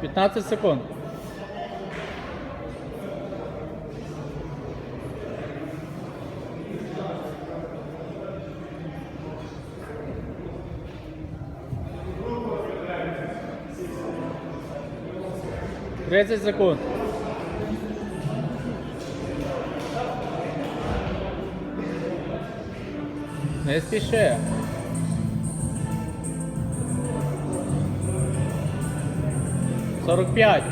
15 секунд. Тридцять секунд. Не спіши. Сорок п'ять.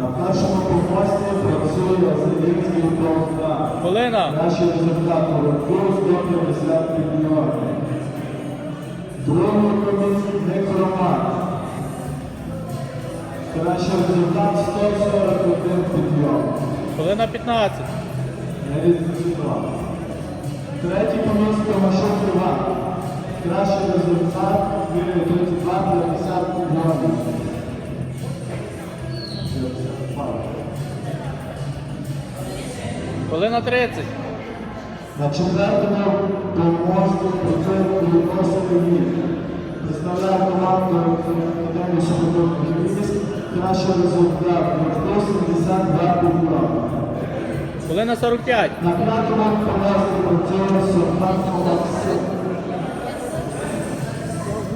На першому помості працює Зелінський Полтава. Хвилина. Наші результати рахунку 150 мільйонів. Другому комісії Некромат. Кращий результат 141 підйом. Хвилина 15. Не відпочивав. Третій комісії Томашов Іван. Кращий результат 32-50 мільйонів. Хвилина 30. На четвертому помості працює Кулікоса Леонід. Представляє команду Академії Шахових наш результат на 172 пункта. Олена 45. На п'ятому поразку партнера Сорхатного Лапси.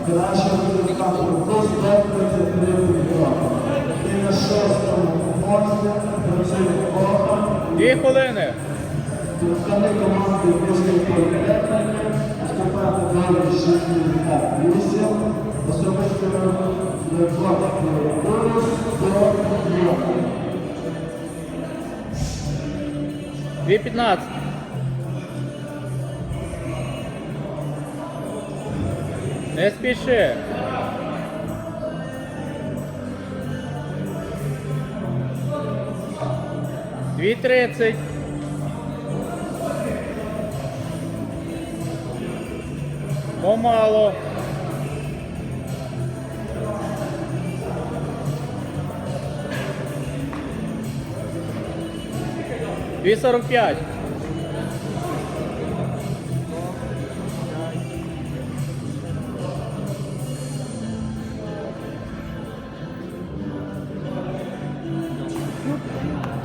Наш результат на 133 пункта. І на шостому морці працює Оха. Дві хвилини. Представник команди Польської політехніки вступає на 6 8. Две пятнадцать. Не спеши. Две тридцать. Помало. Дві 45.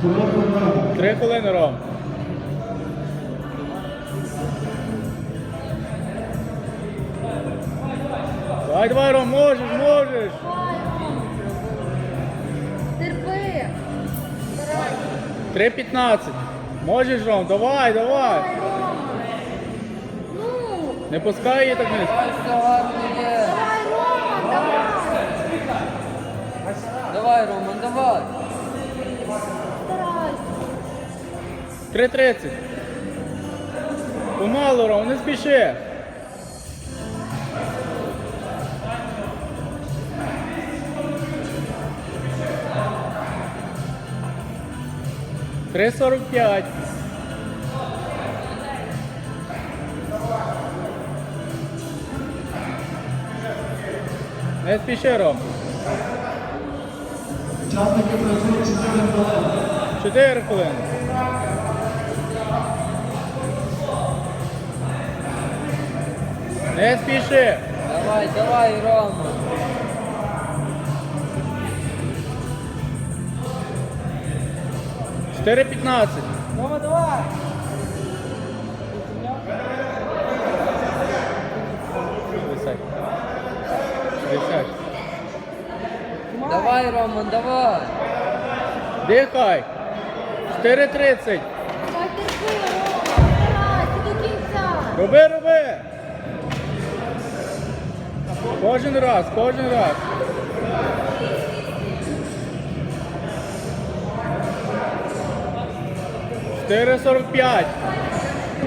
Три хвилини. Три хвилини, Ром. Давай, давай, Ром, можеш, можеш. 3.15. Можеш, Ром, давай, давай. Не пускай її так вниз. давай, Рома, давай. Давай, Роман, давай. Старайся. 3.30. Помалу, Ром, не спіши. Три сорок п'ять. Не спіши, Ром. Учасники працюють 4 хвилини. Чотири хвилини. Не спіши. Давай, давай, Рома. Чотири п'ятнадцять. Рома, давай. Давай, Роман, давай. Дихай. 4.30. Давай, терпи, Рома. Старайся до кінця. Роби, роби. Кожен раз, кожен раз. Чотири сорок п'ять.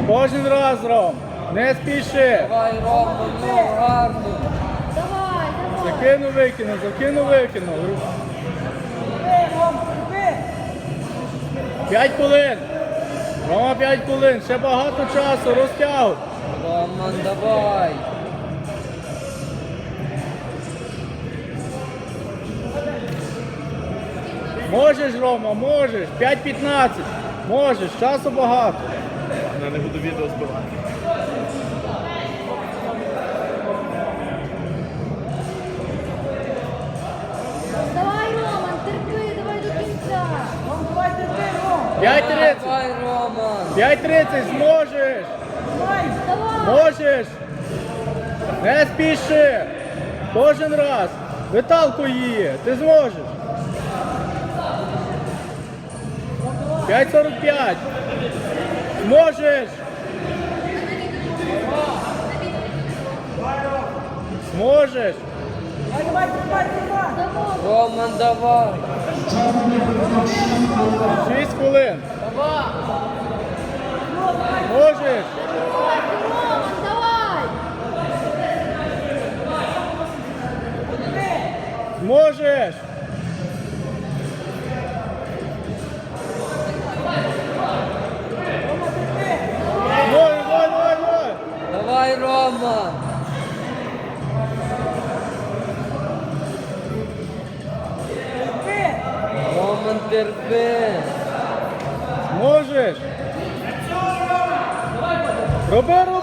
Кожен раз, Ром. Не спіши. Давай, Рома, ну, гарно. Давай, давай. Закину, викину, закину, викину. П'ять хвилин. Рома, п'ять хвилин. Ще багато часу. Розтягуй. Роман, давай. Можеш, Рома, можеш. 5-15. Можеш, часу багато. Я не буду відео збивати. Давай, Роман, терпи, давай до кінця. 5-30. Давай, Роман. 5-30, зможеш. Давай. Можеш. Не спіши. Кожен раз. Виталкуй її. Ти зможеш. 5.45. Зможеш. Зможеш. Давай. Роман, давай. 6 хвилин. Можеш. Роман, терпи. Можеш. Роби, роби, давай.